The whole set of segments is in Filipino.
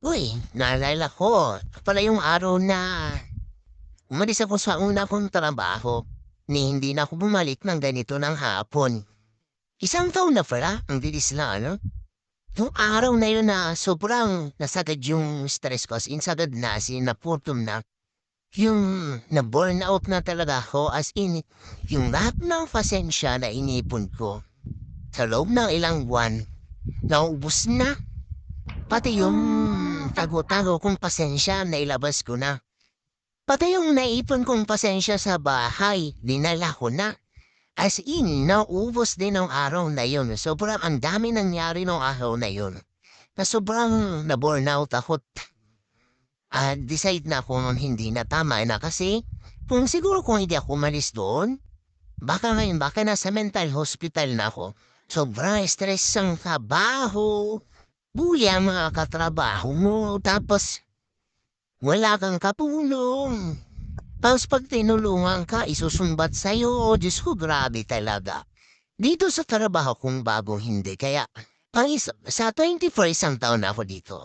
Uy, naalala ko, pala yung araw na umalis ako sa una kong trabaho ni hindi na ako bumalik ng ganito ng hapon. Isang taon na pala, ang bilis na ano? Yung araw na yun na sobrang nasagad yung stress ko, in sagad na, as in naputom na. Yung na-burn out na talaga ako, as in, yung lahat ng pasensya na inipon ko sa loob ng ilang buwan, naubos na. Pati yung tago-tago kong pasensya na ilabas ko na. Pati yung naipon kong pasensya sa bahay, dinala ko na. As in, naubos din ang araw na yun. Sobrang ang dami nangyari ng araw na yun. Na sobrang na-burnout ako. Ah, decide na kung hindi na tama na kasi kung siguro kung hindi ako umalis doon, baka ngayon, baka nasa mental hospital na ako. Sobrang stress ang trabaho. Ang mga katrabaho mo. Tapos, wala kang kapulong. Tapos pag tinulungan ka, isusumbat sa'yo. O, Diyos ko, grabe talaga. Dito sa trabaho kong bago hindi. Kaya, pang isa, sa 24 isang taon ako dito.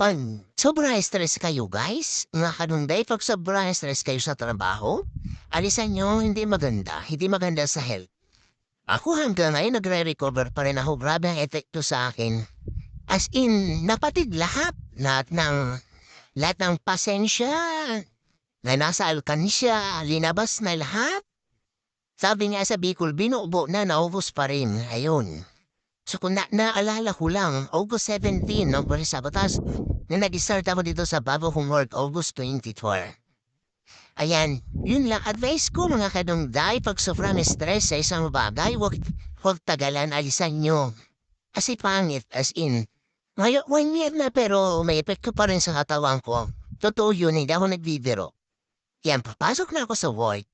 Pag sobrang stress kayo, guys, nga kanunday, pag sobrang stress kayo sa trabaho, alisan nyo, hindi maganda. Hindi maganda sa health. Ako hanggang ngayon nagre-recover pa rin ako. Grabe ang epekto sa akin. As in, napatid lahat. Lahat ng, lahat ng pasensya na nasa alkansya, linabas na lahat. Sabi nga sa Bicol, binubo na, naubos pa rin. Ayun. So kung na naalala ko lang, August 17, no, pero sabotas, na nag-start ako dito sa bago kong work, August 24. Ayan, yun lang. Advice ko mga kadungday, pag sobrang stress sa isang bagay, huwag, huwag tagalan, alisan nyo. Kasi pangit, as in. Ngayon, one year na pero may epekto pa rin sa katawan ko. Totoo yun, hindi ako nagbibiro. Yan, papasok na ako sa work.